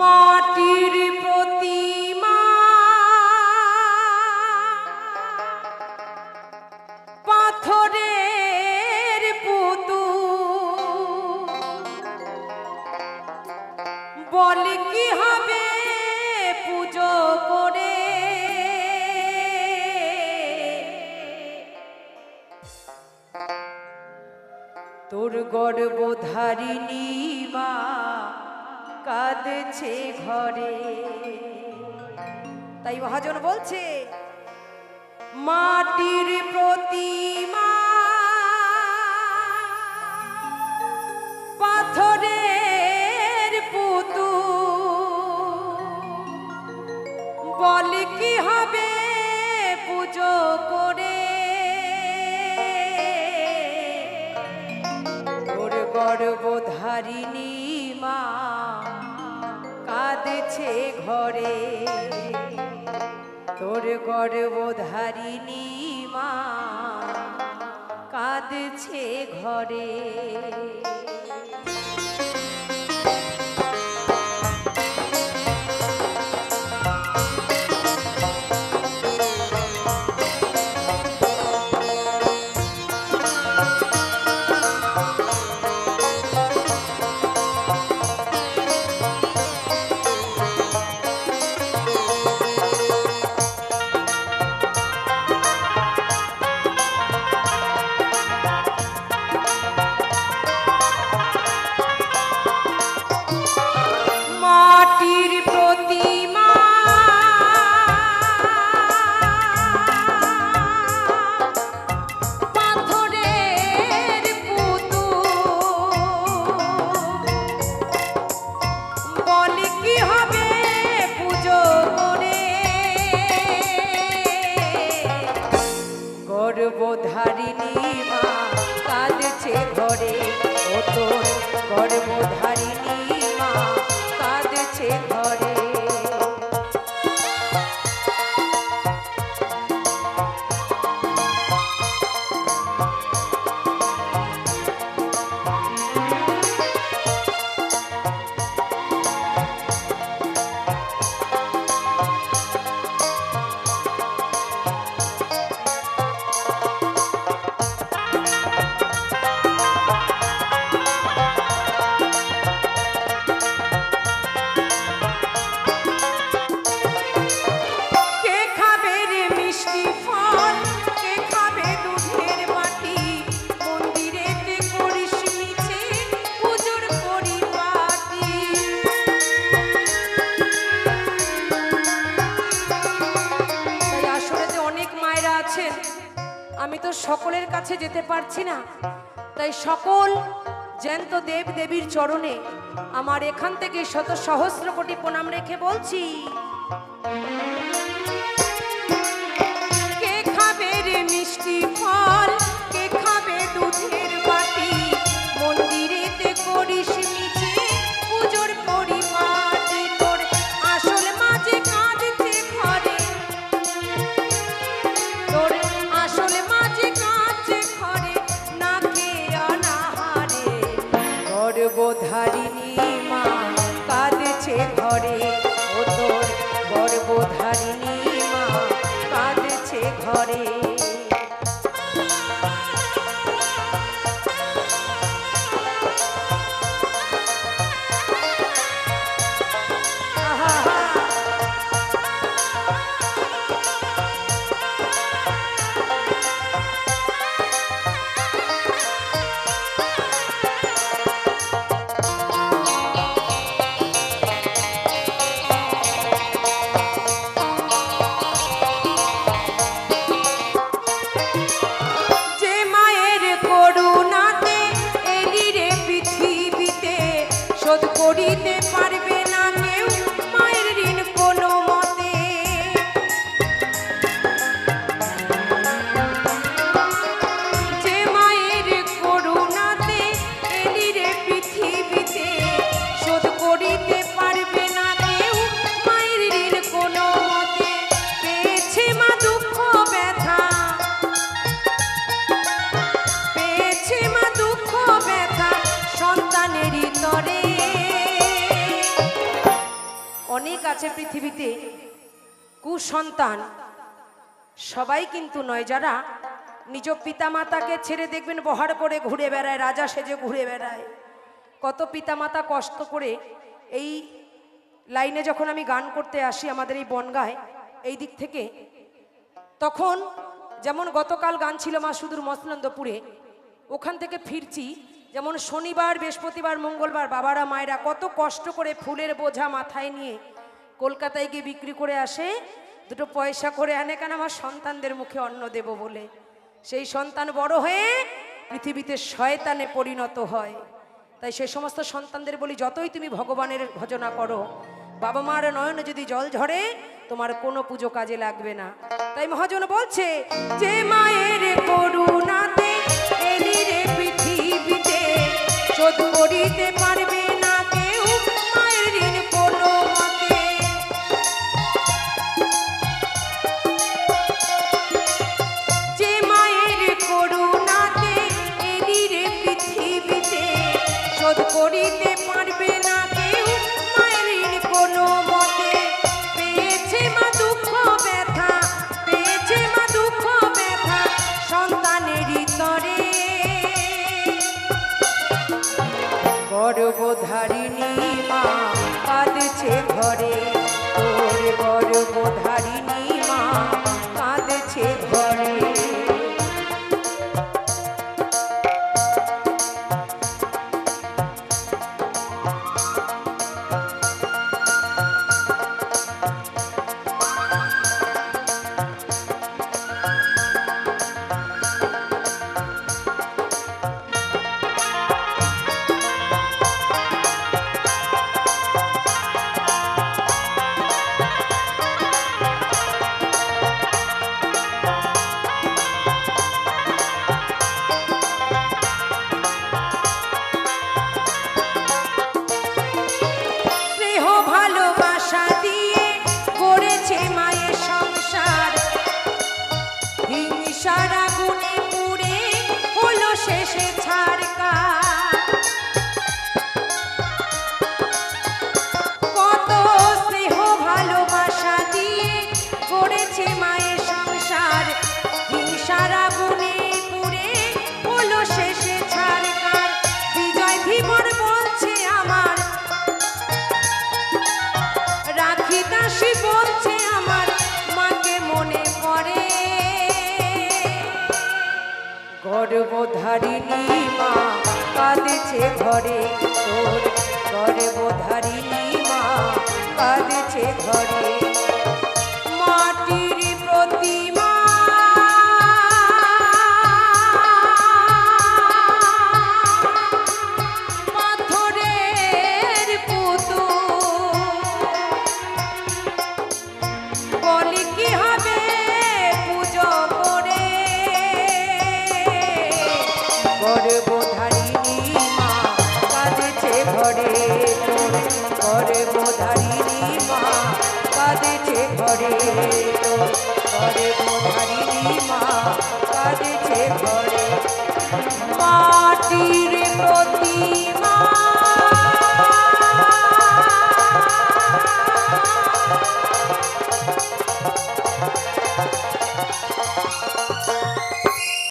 মাটির প্রতিমা। পাথরের পুতু বল কি হবে পুজো করে? তোর গর্বধারিণী মা। কাঁদছে ঘরে। তাই মহাজন বলছে মাটির প্রতিমা পাথরের পুতু বল কি হবে পুজো করে কাঁদছে ঘরে। তোর গর্বধারিণী মা কাঁদছে ঘরে। তোর গর্বধারিণী সকলের কাছে যেতে পারছি না। তাই সকল জ্যান্ত দেব দেবীর চরণে আমার এখান থেকে শত সহস্র কোটি প্রণাম রেখে বলছি। গর্বধারিণী শোধ করিতে পারবে আছে পৃথিবীতে কুসন্তান, সবাই কিন্তু নয় যারা নিজ পিতামাতাকে ছেড়ে দেখবেন, বহার করে ঘুরে বেড়ায়, রাজা সেজে ঘুরে বেড়ায়। কত পিতামাতা কষ্ট করে এই লাইনে যখন আমি গান করতে আসি আমাদের এই বনগায়, এই দিক থেকে, তখন যেমন গতকাল গান ছিল মা সুদূর মসলন্দপুরে ওখান থেকে ফিরছি, যেমন শনিবার, বৃহস্পতিবার, মঙ্গলবার, বাবারা, মায়েরা কত কষ্ট করে ফুলের বোঝা মাথায় নিয়ে কলকাতায় গিয়ে বিক্রি করে আসে, দুটো পয়সা করে আনে কেন আমার সন্তানদের মুখে অন্ন দেব বলে। সেই সন্তান বড় হয়ে পৃথিবীতে শয়তানে পরিণত হয়। তাই সে সমস্ত সন্তানদের বলি, যতই তুমি ভগবানের ভজনা করো, বাবা মার নয়নে যদি জল ঝরে, তোমার কোনো পুজো কাজে লাগবে না। তাই মহাজন বলছে, যে মায়ের করুণাতে পৃথিবীতে, শোধ করিতে পারবে করিতে গর্ভধারিণী মা কাঁদেছে ঘরে তোর। গর্বধারিণী মা কাঁদেছে ঘরে কাঁদেছে